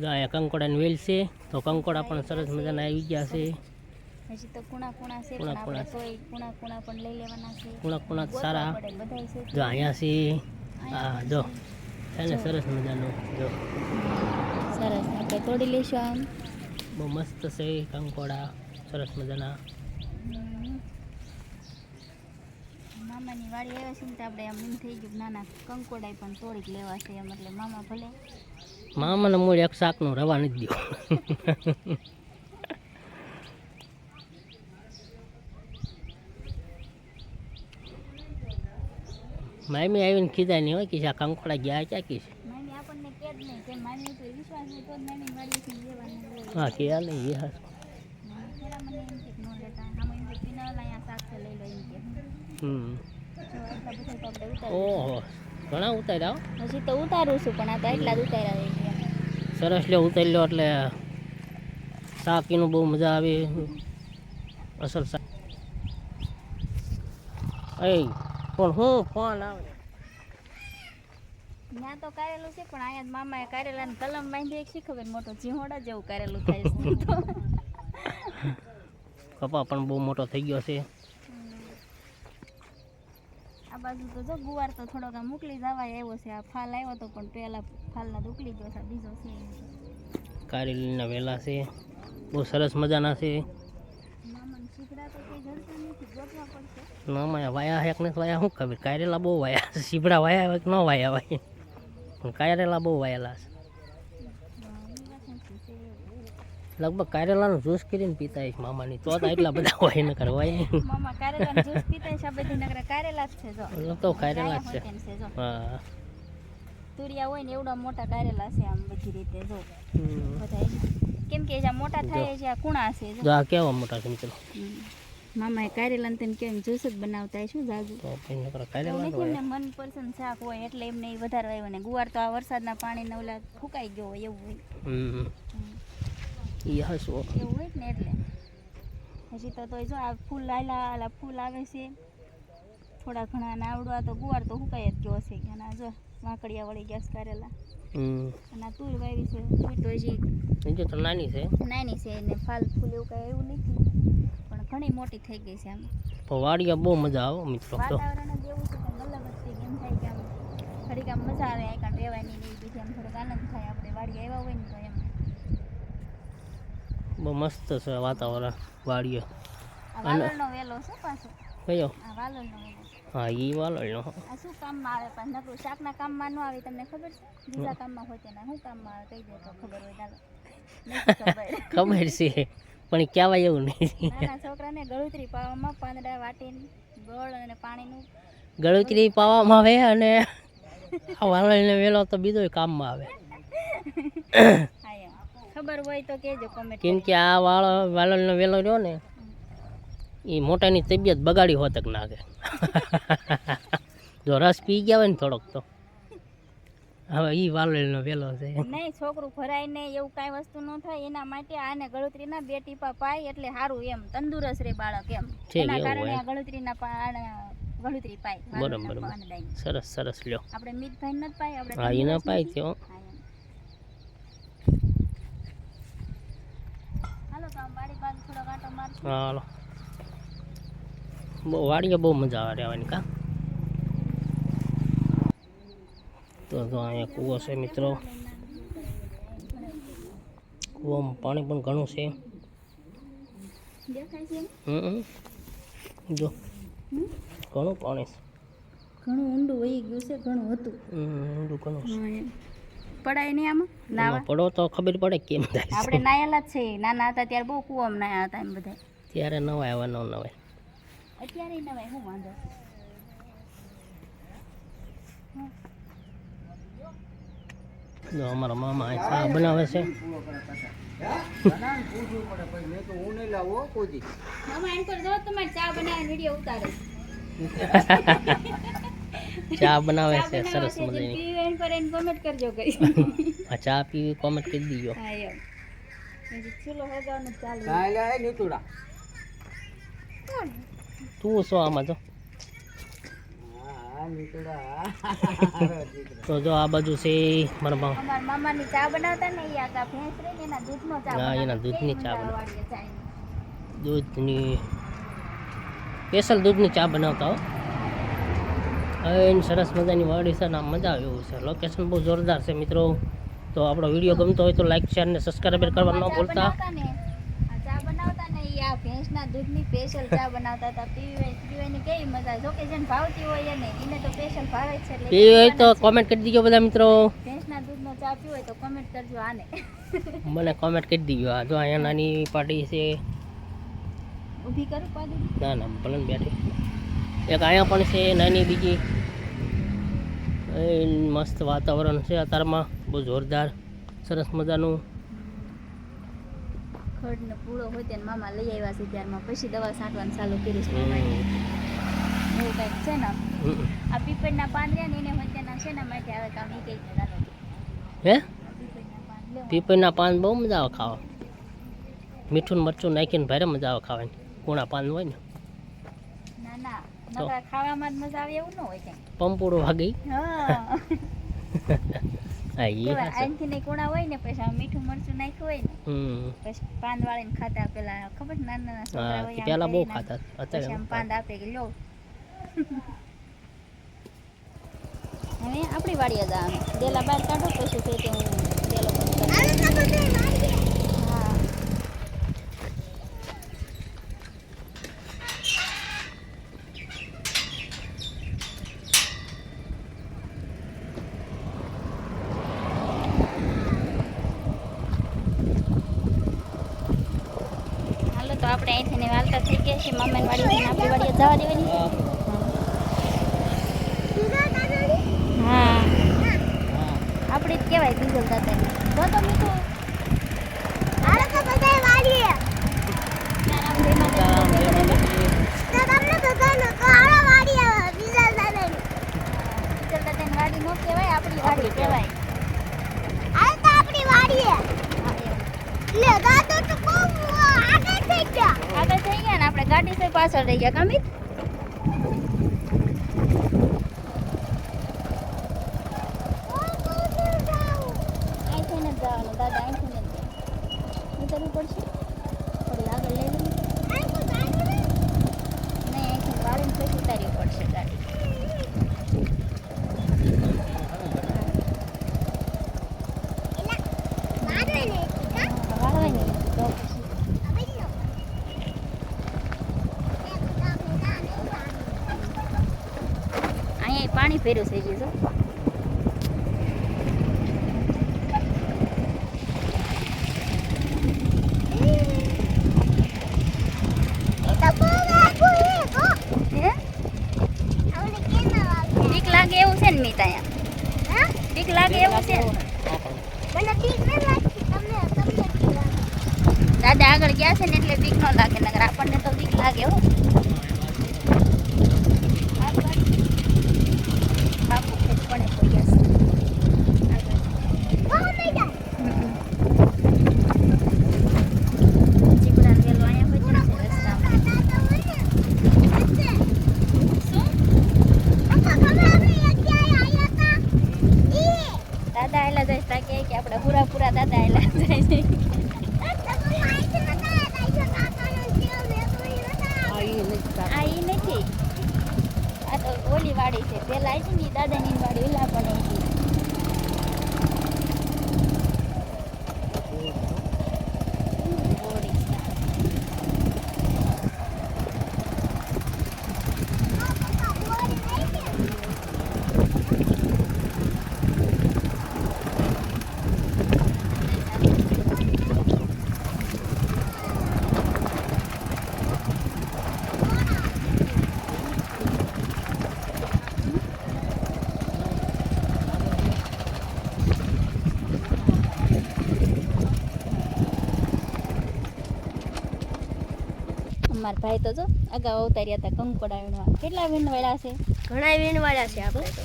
જો અહીંયા કંકોડાની વેલ છે. તો કંકોડા પણ સરસ મજાના આવી ગયા છે. હજી તો કુણા કુણા છે કુણા કુણા. કુણા કુણા પણ લઈ લેવાના છે. કુણા કુણા સારા. જો અહીંયા છે. હા જો. છે. સરસ મજાનું જો. સરસ. આપણે તોડી લઈશું આમ. બહુ મસ્ત છે કંકોડા. સરસ મજાના. મામાની વાડી આવ્યા છે ને તો આપણે આમ એમ થઈ ગયું નાના કંકોડાય પણ તોડી લેવા છે એમ એટલે મામા ભલે. મામાને મૂળ એક શાકનું રવા નથી દો મામી આવીને કીધા નહીં હોય કે આ કંકોડા ગયા ચા કી છે હા કે નહીં એ હા હમ. ઓહો ઘણા ઉતાર્યા હો. હજી તો ઉતારું છું પણ આ તો એટલા જ ઉતાર્યા. સરસ લ્યો ઉતારી લ્યો એટલે શાકીનું બહુ મજા આવી. અસલ શાક એ પણ હું ફોન આવે? ત્યાં તો કારેલું છે પણ અહીંયા જ મામાએ કારેલાને કલમ બાંધી એક શીખવે મોટો જીહોડા જેવું કારેલું થાય છે. કપા પણ બહુ મોટો થઈ ગયો છે. આ બાજુ તો જો ગુવાર તો થોડોક મોકલી જવાય આવ્યો છે આ ફાલ આવ્યો તો પણ પેલા ફાલના ઉકળી ગયો છે બીજો છે કારેલીના વેલા છે બહુ સરસ મજાના છે. પડશે. નામાં વાયા હેક ને વાયા શું ખબર? કારેલા બહુ વાયા છે સીબડા વાયા હોય કે ન વાયા હોય? પણ કારેલા બહુ વાયેલા છે. લગભગ કારેલાનું જ્યુસ કરીને પીતા હશે મામાની તો એટલા બધા હોય ન કરવા મામા કારેલાનો જ્યુસ પીતા છે આ બધી નકરા કારેલા જ છે જો. તો કારેલા જ છે. હા. તુરિયા હોય ને એવડા મોટા કારેલા છે આમ બધી રીતે જો. બધા કેમ કે જ્યાં મોટા થાય છે આ કુણા છે જો. આ કેવા મોટા છે મિત્રો? મામા એ કારેલા તેમ કેમ જ્યુસ જ બનાવતા શું જાજુ? એમને મનપસંદ શાક હોય એટલે એમને એ વધારે આવ્યો ને ગુવાર તો આ વરસાદના પાણીને ઓલા ફૂકાઈ ગયો હોય એવું હોય. એવું હોય ને એટલે. હજી તો તોય જો આ ફૂલ આલા આલા ફૂલ આવે છે. થોડા ઘણા નાવડવા તો ગુવાર તો હુકાઈ જ ગયો હશે કે જો. વાંકડિયા વળી ગયા કારેલા. અને આ તુર વાવી છે. તુર તો હજી બીજું તો નાની છે. નાની છે ને ફાલ ફૂલ એવું કાંઈ એવું નથી. પણ ઘણી મોટી થઈ ગઈ છે આમ. તો વાડિયા બહુ મજા આવે મિત્રો. તો વાતાવરણ જ એવું છે કે અલગ જ એમ થાય કે આમ ઘડીક આમ મજા આવે આ કાંઈ રહેવાની ને બીજી આમ થોડોક આનંદ થાય. આપણે વાડી આવ્યા હોય ને તો એમ. બહુ મસ્ત છે વાતાવરણ વાડિયો આ વેલો છે પાછો. કયો? આ વાલોળનો વેલો. હા એ વાલળનો આ શું કામમાં આવે? પણ નકરું શાકના કામમાં ન આવે તમને ખબર છે? બીજા કામમાં હોય તેના શું કામમાં આવે? કહી દે તો ખબર હોય ચાલો. ખબર. ખબર છે પણ કહેવાય એવું નહીં. નાના છોકરાને ગળુતરી પાવામાં પાંદડા વાટીને ગોળ અને પાણીનું ગળુતરી પાવામાં આવે અને આ વાલોળનો વેલો તો બીજો કામમાં આવે. ખબર હોય તો કેજો કોમેન્ટ કેમ કે આ વાળો વાલળનો વેલો રહ્યો ને એ મોટાની તબિયત બગાડી હોતક નાખે જો રસ પી ગયા હોય ને થોડોક તો. હવે એ વાલેલનો વેલો છે. નહીં છોકરું ભરાય નહીં એવું કાંઈ વસ્તુ ન થાય. એના માટે આને ગળુતરીના બે ટીપા પાય એટલે સારું એમ. તંદુરસ્ત રહે બાળક એમ. એના કારણે આ ગળુતરીના પા આને ગળુતરી પાય. બરોબર. સરસ સરસ લ્યો. આપણે મીતભાઈ નથી પાય આપણે હા એ ના પાય એમ. હાલો તો આમ વાડી બાજુ થોડો કાંટો મારશું. હાલો. વાડીએ બહુ મજા આવે રહેવાની કા? તો જો અહીંયા કૂવો છે મિત્રો. કૂવામાં પાણી પણ ઘણું છે. જો. ઘણું પાણી છે. ઘણું ઊંડું વહી ગયું છે ઘણું હતું. ઊંડું ઘણું પડાય નહીં આમાં? નાવા? પડો તો ખબર પડે કેમ થાય આપણે નાયેલા જ છે. નાના હતા ત્યારે બહુ કૂવામાં નાયા હતા એમ બધા ત્યારે નવા આવ્યા ન નવાય. અત્યારે નવાય હું વાંધો? જો અમારા મામા ચા બનાવે છે. ચા બનાવીને વીડિયો ઉતારે. ચા બનાવે છે સરસ મજાની. પીવી એમ પર એને કોમેન્ટ કરજો કઈ. આ ચા પીવી કોમેન્ટ કરી દીજો. ચૂલો એમ. હજી ચૂલો હગાવવાનું ચાલુ તું શું આમાં જો? તો જો આ બાજુ છે મારા મા- અમારા મામાની ચા બનાવતા ને એ આગા ભેંસ રે એના દૂધનો ચા હા, એના. દૂધની ચા બનાવતા. દૂધની સ્પેશિયલ દૂધની ચા બનાવતા હો. એને સરસ મજાની વાડી છે ને મજા આવે એવું છે. લોકેશન બહુ જોરદાર છે મિત્રો. તો આપણો વીડિયો ગમતો હોય તો લાઈક શેર ને સબસ્ક્રાઈબ કરવા ન ભૂલતા. આ ભેંસના દૂધની સ્પેશિયલ ચા બનાવતા હતા. પીવે પીવાની કેવી મજા જો કે જેને ભાવતી હોય એને એને તો સ્પેશિયલ ભાવે છે એટલે એ હોય તો કોમેન્ટ કરી દીજો બધા મિત્રો. ભેંસના દૂધનો ચા પીવો હોય તો કમેન્ટ કરજો આને. મને કોમેન્ટ કરી દીજો. આ જો અહીંયા નાની પાર્ટી છે. ઊભી કરું પાડી? ના ના ભલે બેઠી. એક અહીંયા પણ છે નાની બીજી. એ મસ્ત વાતાવરણ છે અત્યારમાં. બહુ જોરદાર સરસ મજાનું. ખડ ને પૂળો હોય તેને મામા લઈ આવ્યા છે ત્યારમાં. પછી દવા છાંટવાનું ચાલુ કર્યું છે હમ. એવું કંઈક છે ને? આ પીપળના પાન રહ્યા ને એને હોય તેના ને માટે આવે કામ એ કંઈક હે? પીપળના પાન બહુ મજા આવે ખાવા. મીઠું મરચું નાખીને ભારે મજા આવે ખાવાની. કુણા પાન હોય ને. ના ના. ખાવામાં જ મજા આવે એવું ન હોય પંપોડો વાગી હા. હા આનથી ને કુણા હોય ને પછી મીઠું મરચું નાખ્યું હોય ને હમ. પછી પાન વાળીને ખાતા પેલા ખબર નાના નાના છોકરા હોય પેલા બહુ ખાતા અત્યારે આમ પાન આપે કે લો. હવે આપણી વાડીએ જવાનું ડેલા બહાર કાઢો પછી તે ડેલો બંધ કરી દઉં. હા હાલો તો આપણે અહીંથી ને વાલતા થઈ ગયા છીએ મમ્મીને વાળી આપણી વાડીએ જવા દેવાની હા. આપણે જ કહેવાય બીજલ દાદાને. જો તો મીઠું હાલો તો બધા વાડીએ વાડી નો કહેવાય આપણી વાડી કહેવાય આગળ થઈ ગયા ને આપણે ગાડી થી પાછળ રહી ગયા. કામિત અહીંથી ને જવાનું દાદા અહીંથી ને ઉતરવું પડશે થોડી આગળ લઈ લઈએ નહીં અહીંથી વાળીને પછી ઉતારવી પડશે ગાડી વાળવાની તો પછી અહીંયા પાણી ગયું છે હજી જો હે બીક લાગે એવું છે ને મીત અહીંયા બીક લાગે એવું છે ને દાદા આગળ ગયા છે ને એટલે બીક ન લાગે નગર આપણને તો બીક લાગે હો બાપુ ખેત પડે તો ગયા છે ચીકડા વેલો અહીંયા હોય છે રસ્તામાં દાદા આયલા જાય તા કહે કે આપણે પૂરા પૂરા દાદા આયલા જાય છે આ એ નથી. આ તો ઓલી વાડી છે. પેલા આવી છે ને દાદાની વાડી, ઓલા પણ અમાર ભાઈ તો જો અગાઉ અવતાર્યા હતા કંકોડા વીણવા કેટલા વીણવાળા છે? ઘણા વીણવાળા છે આપણે તો.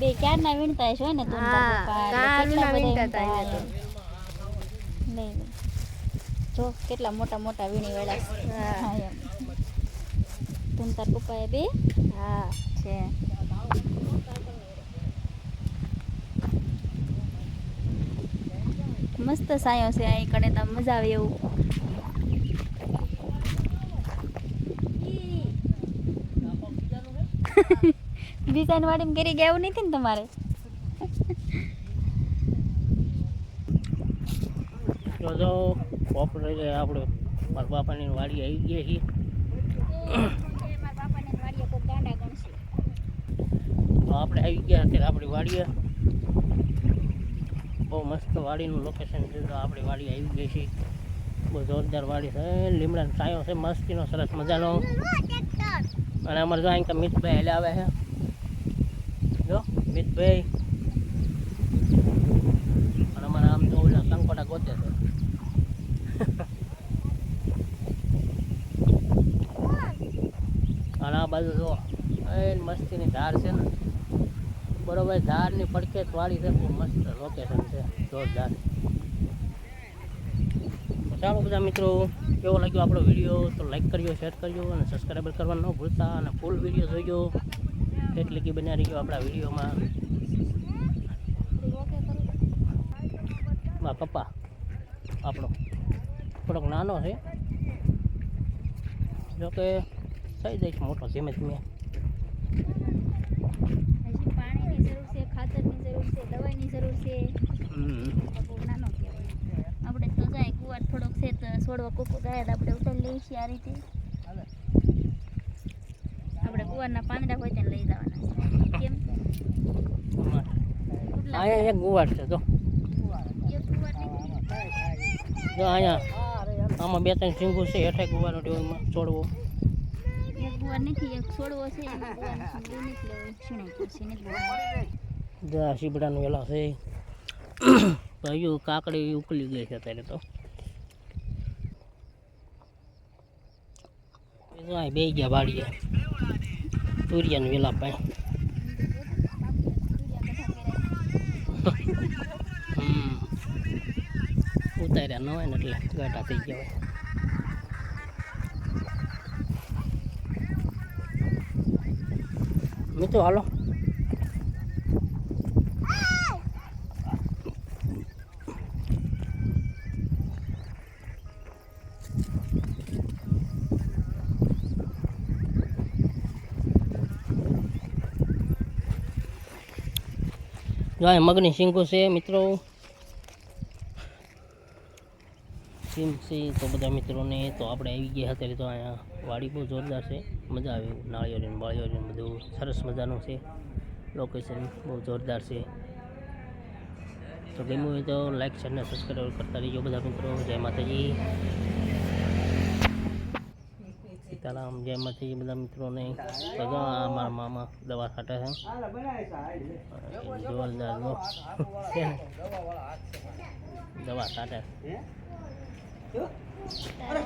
બે ક્યારના વીણતા છો ને તું કેટલા વીણતા લે. જો કેટલા મોટા મોટા વીણી વાળા. ને તાર પપ્પાએ બે? હા છે. મસ્ત સાયો છે અહીં કણે તો મજા આવે એવું. બીજાની વાડીમાં કરી ગયા એવું નથી ને તમારે? જો બપોરે જે આપણે મારા બાપાની વાડી આવી ગયા છીએ તો આપણે આવી ગયા અત્યારે આપણી વાડીએ. બહુ મસ્ત વાડીનું લોકેશન છે. તો આપણી વાડી આવી ગઈ છે. બહુ જોરદાર વાડી છે. લીમડાનો સાયો છે. મસ્તીનો, સરસ મજાનો. અને અમારે જો અહીં મિતભાઈ હેલે આવે છે. જો, મિતભાઈ. અને અમારા આમ તો ઓલા સંકોટા ગોતે છે. અને આ બાજુ જો મસ્તીની ધાર છે. ને બરોબર, ધારની પડખે જ વાડી છે, બહુ મસ્ત લોકેશન છે, જોરદાર. ચાલો બધા મિત્રો, કેવો લાગ્યો આપણો વીડિયો? તો લાઈક કરજો શેર કરજો, અને સબસ્ક્રાઈબર કરવાનું ન ભૂલતા, અને ફૂલ વીડિયો જોઈજો એટલે કે બન્યા રહીજો આપણા વિડીયોમાં. મા પપ્પા, આપણો. થોડોક નાનો છે. જોકે, થઈ જાય છે મોટો ધીમે ધીમે હજી પાણીની જરૂર છે ખાતરની જરૂર છે. જરૂર છે નાનો કહેવાય આપણે તો જાય કુવાર થોડોક છે તો છોડવા કોકો ગયા આપણે ઉતારી લઈએ છીએ આ રીતે. આપણે કુવારના પાંદડા હોય ત્યાં લઈ જવાના કેમ? અહીંયા એક ગુવાડ છે જો. જો અહીંયા આમાં બે ત્રણ સિંગુ છે હેઠે ગુવાનો ટેબલમાં છોડવો. એક ગુવાર નથી એક છોડવો છે નથી લેવું નથી લેવું. જો વેલા છે. હજુ કાકડી ઉકલી ગઈ છે અત્યારે તો. બે ગયા વાડીએ. તુરિયાનું વેલા હમ. ઉતાર્યા ન હોય ને એટલે ગાટા થઈ ગયા હોય. મિત્રો, હાલો. જો મગની શીંગો છે, મિત્રો. સીમ છે તો બધા મિત્રોને તો આપણે આવી ગયા અત્યારે તો અહીંયા વાડી બહુ જોરદાર છે. મજા આવે. એવું નાળિયેરી બાળિયેરી ને બધું સરસ મજાનું છે. લોકેશન બહુ જોરદાર છે. તો ગમ્યું હોય તો લાઈક શેર ને સબસ્ક્રાઈબ કરતા રહીજો બધા મિત્રો. જય માતાજી. સીતારામ જય માતાજી બધા મિત્રોને આ મારા મામા દવા ખાટે છે. જોરદાર દવા ખાટે. અરે